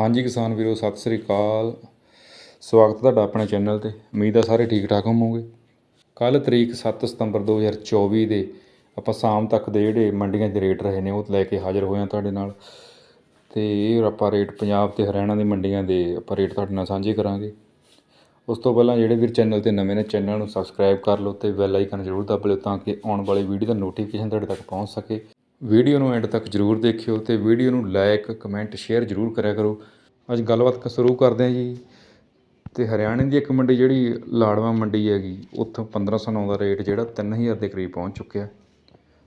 ਹਾਂਜੀ ਕਿਸਾਨ ਵੀਰੋ, ਸਤਿ ਸ੍ਰੀ ਅਕਾਲ। ਸਵਾਗਤ ਤੁਹਾਡਾ ਆਪਣੇ ਚੈਨਲ ਤੇ। ਉਮੀਦ ਹੈ ਸਾਰੇ ਠੀਕ ਠਾਕ ਹੋਵੋਗੇ। ਕੱਲ ਤਰੀਕ 7 ਸਤੰਬਰ 2024 ਦੇ ਆਪਾਂ ਸ਼ਾਮ ਤੱਕ ਦੇ ਜਿਹੜੇ ਮੰਡੀਆਂ ਦੇ ਰੇਟ ਰਹੇ ਨੇ, ਉਹ ਲੈ ਕੇ ਹਾਜ਼ਰ ਹੋਏ ਹਾਂ ਤੁਹਾਡੇ ਨਾਲ। ਤੇ ਇਹ ਆਪਾਂ ਰੇਟ ਪੰਜਾਬ ਤੇ ਹਰਿਆਣਾ ਦੀ ਮੰਡੀਆਂ ਦੇ ਆਪਾਂ ਰੇਟ ਤੁਹਾਡੇ ਨਾਲ ਸਾਂਝੇ ਕਰਾਂਗੇ। ਉਸ ਤੋਂ ਪਹਿਲਾਂ ਜਿਹੜੇ ਵੀਰ ਚੈਨਲ ਤੇ ਨਵੇਂ ਨੇ, ਚੈਨਲ ਨੂੰ ਸਬਸਕ੍ਰਾਈਬ ਕਰ ਲਓ ਤੇ ਬੈਲ ਆਈਕਨ ਜ਼ਰੂਰ ਦਬ ਲਿਓ ਤਾਂ ਕਿ ਆਉਣ ਵਾਲੀ ਵੀਡੀਓ ਦਾ ਨੋਟੀਫਿਕੇਸ਼ਨ ਤੁਹਾਡੇ ਤੱਕ ਪਹੁੰਚ ਸਕੇ। ਵੀਡੀਓ ਨੂੰ ਐਂਡ ਤੱਕ ਜ਼ਰੂਰ ਦੇਖਿਓ ਤੇ ਵੀਡੀਓ ਨੂੰ ਲਾਈਕ ਕਮੈਂਟ, ਸ਼ੇਅਰ ਜ਼ਰੂਰ ਕਰਿਆ ਕਰੋ। ਅੱਜ ਗੱਲਬਾਤ ਕ- ਸ਼ੁਰੂ ਕਰਦੇ ਹਾਂ ਜੀ। ਤੇ ਹਰਿਆਣੇ ਦੀ ਇੱਕ ਮੰਡੀ ਜਿਹੜੀ ਲਾੜਵਾ ਮੰਡੀ ਹੈਗੀ, ਉੱਥੋਂ 1509 ਦਾ ਰੇਟ ਜਿਹੜਾ 3000 ਦੇ ਕਰੀਬ ਪਹੁੰਚ ਚੁੱਕਿਆ।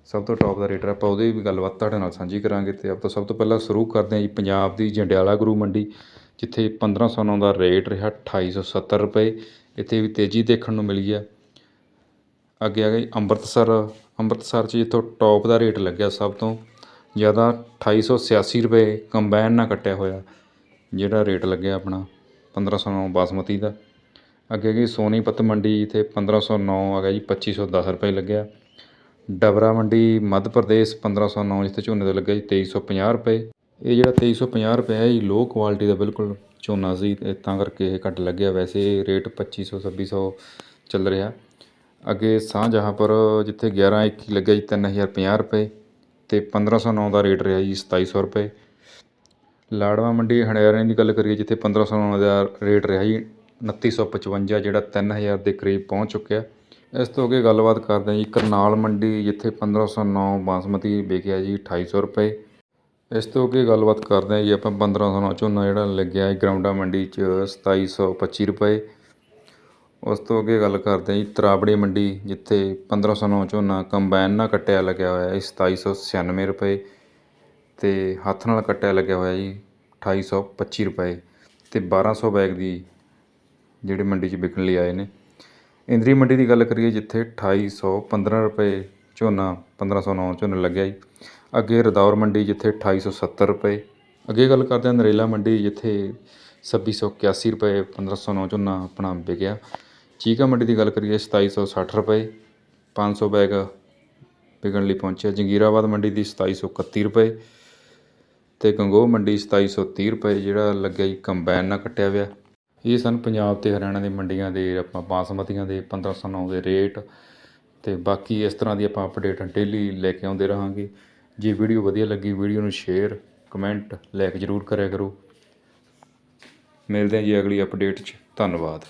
ਸਭ ਤੋਂ ਟੌਪ ਦਾ ਰੇਟ ਆਪਾਂ ਉਹਦੀ ਵੀ ਗੱਲਬਾਤ ਤੁਹਾਡੇ ਨਾਲ ਸਾਂਝੀ ਕਰਾਂਗੇ ਤੇ ਆਪਾਂ ਸਭ ਤੋਂ ਪਹਿਲਾਂ ਸ਼ੁਰੂ ਕਰਦੇ ਹਾਂ ਜੀ ਪੰਜਾਬ ਦੀ ਜੰਡਿਆਲਾ ਗੁਰੂ ਮੰਡੀ, ਜਿੱਥੇ 1509 ਦਾ ਰੇਟ ਰਿਹਾ 2870 ਰੁਪਏ। ਇੱਥੇ ਵੀ ਤੇਜ਼ੀ ਦੇਖਣ ਨੂੰ ਮਿਲੀ ਹੈ। ਅੱਗੇ ਆ ਗਈ ਅੰਮ੍ਰਿਤਸਰ ਅੰਮ੍ਰਿਤਸਰ 'ਚ ਜਿੱਥੋਂ ਟੌਪ ਦਾ ਰੇਟ ਲੱਗਿਆ ਸਭ ਤੋਂ ਜ਼ਿਆਦਾ 2886 ਰੁਪਏ ਕੰਬਾਈਨ ਨਾਲ ਕੱਟਿਆ ਹੋਇਆ, ਜਿਹੜਾ ਰੇਟ ਲੱਗਿਆ ਆਪਣਾ 1509 ਬਾਸਮਤੀ ਦਾ। ਅੱਗੇ ਗਈ ਸੋਨੀਪਤ ਮੰਡੀ ਜਿੱਥੇ 1509 ਆ ਗਿਆ ਜੀ 2510 ਰੁਪਏ ਲੱਗਿਆ। ਡਬਰਾ ਮੰਡੀ ਮੱਧ ਪ੍ਰਦੇਸ਼ 1509 ਜਿੱਥੇ ਝੋਨੇ ਦਾ ਲੱਗਿਆ ਜੀ 2350 ਰੁਪਏ। ਇਹ ਜਿਹੜਾ 2350 ਰੁਪਏ ਹੈ ਜੀ ਲੋ ਕੁਆਲਿਟੀ ਦਾ ਬਿਲਕੁਲ ਝੋਨਾ ਸੀ, ਤੇ ਤਾਂ ਕਰਕੇ ਇਹ ਘੱਟ ਲੱਗਿਆ। ਵੈਸੇ ਰੇਟ ਪੱਚੀ ਸੌ, ਛੱਬੀ ਸੌ ਚੱਲ ਰਿਹਾ। ਅੱਗੇ ਸ਼ਾਹਜਹਾਂਪੁਰ ਜਿੱਥੇ 11 21 ਲੱਗਿਆ ਜੀ 3050 ਰੁਪਏ ਅਤੇ ਪੰਦਰ੍ਹਾਂ ਸੌ ਨੌ ਦਾ ਰੇਟ ਰਿਹਾ ਜੀ, ਸਤਾਈ ਸੌ ਰੁਪਏ। ਲਾੜਵਾ ਮੰਡੀ ਹੰਡਿਆਣੇ ਦੀ ਗੱਲ ਕਰੀਏ, ਜਿੱਥੇ 1509 ਦਾ ਰੇਟ ਰਿਹਾ ਜੀ 2955 ਜਿਹੜਾ 3000 ਦੇ ਕਰੀਬ ਪਹੁੰਚ ਚੁੱਕਿਆ। ਇਸ ਤੋਂ ਅੱਗੇ ਗੱਲਬਾਤ ਕਰਦੇ ਹਾਂ ਜੀ, ਕਰਨਾਲ ਮੰਡੀ, ਜਿੱਥੇ 1509 ਬਾਸਮਤੀ ਵਿਕਿਆ ਜੀ 2800 ਰੁਪਏ। ਇਸ ਤੋਂ ਅੱਗੇ ਗੱਲਬਾਤ ਕਰਦੇ ਹਾਂ ਜੀ, ਆਪਾਂ 1509 ਝੋਨਾ ਜਿਹੜਾ ਲੱਗਿਆ ਹੈ ਗਰਾਉਂਡਾ ਮੰਡੀ 'ਚ 2725 ਰੁਪਏ। ਉਸ ਤੋਂ ਅੱਗੇ ਗੱਲ ਕਰਦੇ ਹਾਂ ਜੀ, ਤਰਾਬੜੀ ਮੰਡੀ, ਜਿੱਥੇ 1509 ਝੋਨਾ ਕੰਬਾਈਨ ਨਾਲ ਕੱਟਿਆ ਲੱਗਿਆ ਹੋਇਆ ਹੈ 2796 ਰੁਪਏ ਅਤੇ ਹੱਥ ਨਾਲ ਕੱਟਿਆ ਲੱਗਿਆ ਹੋਇਆ ਜੀ 2825 ਰੁਪਏ ਤੇ 1200 ਬੈਗ ਦੀ ਜਿਹੜੇ ਮੰਡੀ 'ਚ ਵਿਕਣ ਲਈ ਆਏ ਨੇ। ਇੰਦਰੀ ਮੰਡੀ ਦੀ ਗੱਲ ਕਰੀਏ, ਜਿੱਥੇ 2815 ਰੁਪਏ ਝੋਨਾ 1509 ਝੋਨਾ ਲੱਗਿਆ ਜੀ। ਅੱਗੇ ਰਦੌਰ ਮੰਡੀ, ਜਿੱਥੇ 2870 ਰੁਪਏ ਅੱਗੇ ਗੱਲ ਕਰਦੇ ਹਾਂ, ਨਰੇਲਾ ਮੰਡੀ, ਜਿੱਥੇ 2681 ਰੁਪਏ 1509 ਝੋਨਾ ਆਪਣਾ ਵਿਕਿਆ। ਚੀਕਾ ਮੰਡੀ ਦੀ ਗੱਲ ਕਰੀਏ 2760 ਰੁਪਏ, ਪੰਜ ਸੌ ਬੈਗ ਵਿਕਣ ਲਈ ਪਹੁੰਚਿਆ। ਜੰਗੀਰਾਬਾਦ ਮੰਡੀ ਦੀ 2731 ਰੁਪਏ ਤੇ ਗੰਗੋਹ ਮੰਡੀ 2730 ਰੁਪਏ, ਜਿਹੜਾ ਲੱਗਿਆ ਜੀ ਕੰਬਾਈਨ ਨਾਲ ਕੱਟਿਆ ਹੋਇਆ। ਇਹ ਸਨ ਪੰਜਾਬ ਤੇ ਹਰਿਆਣਾ ਦੀ ਮੰਡੀਆਂ ਦੇ, ਆਪਾਂ ਬਾਸਮਤੀਆਂ ਦੇ 1509 ਦੇ ਰੇਟ ਤੇ ਬਾਕੀ ਇਸ ਤਰ੍ਹਾਂ ਦੀ ਆਪਾਂ ਅਪਡੇਟ ਡੇਲੀ ਲੈ ਕੇ ਆਉਂਦੇ ਰਹਾਂਗੇ। ਜੇ ਵੀਡੀਓ ਵਧੀਆ ਲੱਗੀ, ਵੀਡੀਓ ਨੂੰ ਸ਼ੇਅਰ ਕਮੈਂਟ ਲਾਈਕ ਜ਼ਰੂਰ ਕਰਿਆ ਕਰੋ। ਮਿਲਦੇ ਹਾਂ ਜੀ ਅਗਲੀ ਅਪਡੇਟ 'ਚ। ਧੰਨਵਾਦ।